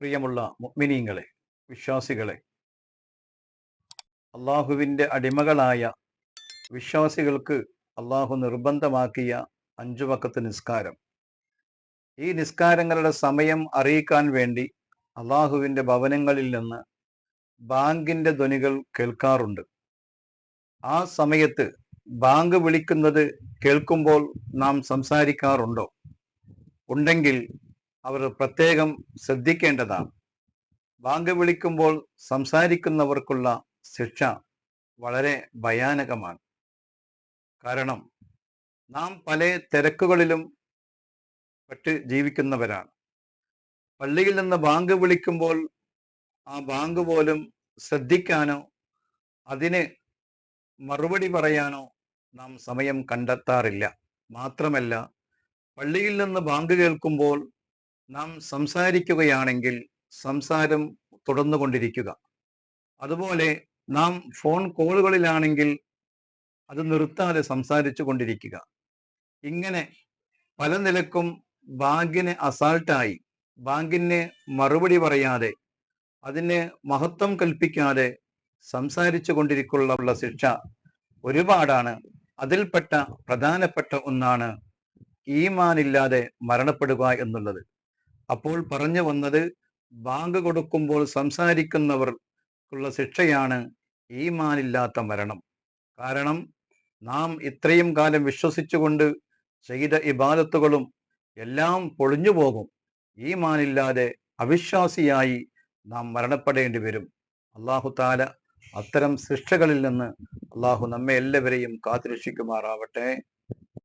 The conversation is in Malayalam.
പ്രിയമുള്ള മുഅ്മിനീങ്ങളെ വിശ്വാസികളെ അള്ളാഹുവിന്റെ അടിമകളായ വിശ്വാസികൾക്ക് അള്ളാഹു നിർബന്ധമാക്കിയ അഞ്ചു വക്കത്ത് നിസ്കാരം. ഈ നിസ്കാരങ്ങളുടെ സമയം അറിയിക്കാൻ വേണ്ടി അള്ളാഹുവിന്റെ ഭവനങ്ങളിൽ നിന്ന് ബാങ്കിന്റെ ധ്വനികൾ കേൾക്കാറുണ്ട്. ആ സമയത്ത് ബാങ്ക് വിളിക്കുന്നത് കേൾക്കുമ്പോൾ നാം സംസാരിക്കാറുണ്ടോ? ഉണ്ടെങ്കിൽ അവർ പ്രത്യേകം ശ്രദ്ധിക്കേണ്ടതാണ്. ബാങ്ക് വിളിക്കുമ്പോൾ സംസാരിക്കുന്നവർക്കുള്ള ശിക്ഷ വളരെ ഭയാനകമാണ്. കാരണം നാം പല തിരക്കുകളിലും പെട്ട് ജീവിക്കുന്നവരാണ്. പള്ളിയിൽ നിന്ന് ബാങ്ക് വിളിക്കുമ്പോൾ ആ ബാങ്ക് പോലും ശ്രദ്ധിക്കാനോ അതിന് മറുപടി പറയാനോ നാം സമയം കണ്ടെത്താറില്ല. മാത്രമല്ല പള്ളിയിൽ നിന്ന് ബാങ്ക് കേൾക്കുമ്പോൾ നാം സംസാരിക്കുകയാണെങ്കിൽ സംസാരം തുടർന്നു കൊണ്ടിരിക്കുക. അതുപോലെ നാം ഫോൺ കോളുകളിലാണെങ്കിൽ അത് നിർത്താതെ സംസാരിച്ചു കൊണ്ടിരിക്കുക. ഇങ്ങനെ പല നിലക്കും ബാങ്കിന് അസാൾട്ടായി ബാങ്കിന് മറുപടി പറയാതെ അതിന് മഹത്വം കൽപ്പിക്കാതെ സംസാരിച്ചു കൊണ്ടിരിക്കുള്ള ശിക്ഷ ഒരുപാടാണ്. അതിൽപ്പെട്ട പ്രധാനപ്പെട്ട ഒന്നാണ് ഈമാനില്ലാതെ മരണപ്പെടുക എന്നുള്ളത്. അപ്പോൾ പറഞ്ഞു വന്നത് ബാങ്ക് കൊടുക്കുമ്പോൾ സംസാരിക്കുന്നവർക്കുള്ള ശിക്ഷയാണ് ഈമാനില്ലാത്ത മരണം. കാരണം നാം ഇത്രയും കാലം വിശ്വസിച്ചുകൊണ്ട് ചെയ്ത ഇബാദത്തുകളും എല്ലാം പൊളിഞ്ഞു പോകും. ഈമാനില്ലാതെ അവിശ്വാസിയായി നാം മരണപ്പെടേണ്ടി വരും. അള്ളാഹു താല അത്തരം ശിക്ഷകളിൽ നിന്ന് അള്ളാഹു നമ്മെ എല്ലാവരെയും കാത്തുരക്ഷിക്കുമാറാവട്ടെ.